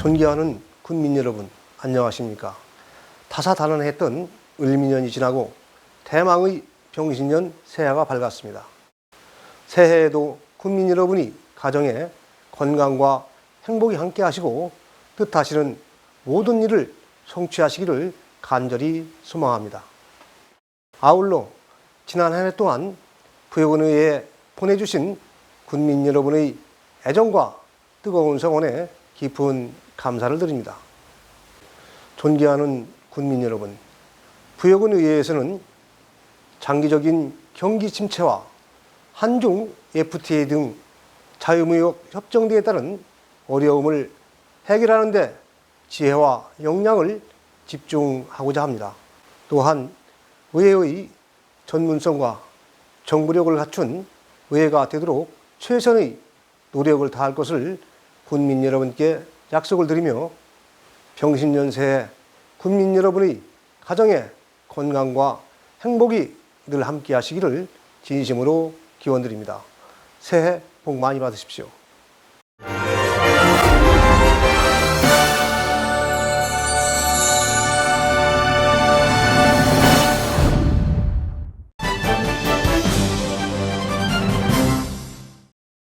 존경하는 군민 여러분, 안녕하십니까? 다사다난했던 을미년이 지나고 대망의 병신년 새해가 밝았습니다. 새해에도 군민 여러분이 가정에 건강과 행복이 함께 하시고 뜻하시는 모든 일을 성취하시기를 간절히 소망합니다. 아울러 지난 한 해 동안 부여군의회에 보내주신 군민 여러분의 애정과 뜨거운 성원에 깊은 감사를 드립니다. 존경하는 군민 여러분, 부여군 의회에서는 장기적인 경기 침체와 한중 FTA 등 자유무역 협정 등에 따른 어려움을 해결하는 데 지혜와 역량을 집중하고자 합니다. 또한 의회의 전문성과 정부력을 갖춘 의회가 되도록 최선의 노력을 다할 것을 군민 여러분께 약속을 드리며 병신년새에 군민 여러분의 가정의 건강과 행복이 늘 함께 하시기를 진심으로 기원드립니다. 새해 복 많이 받으십시오.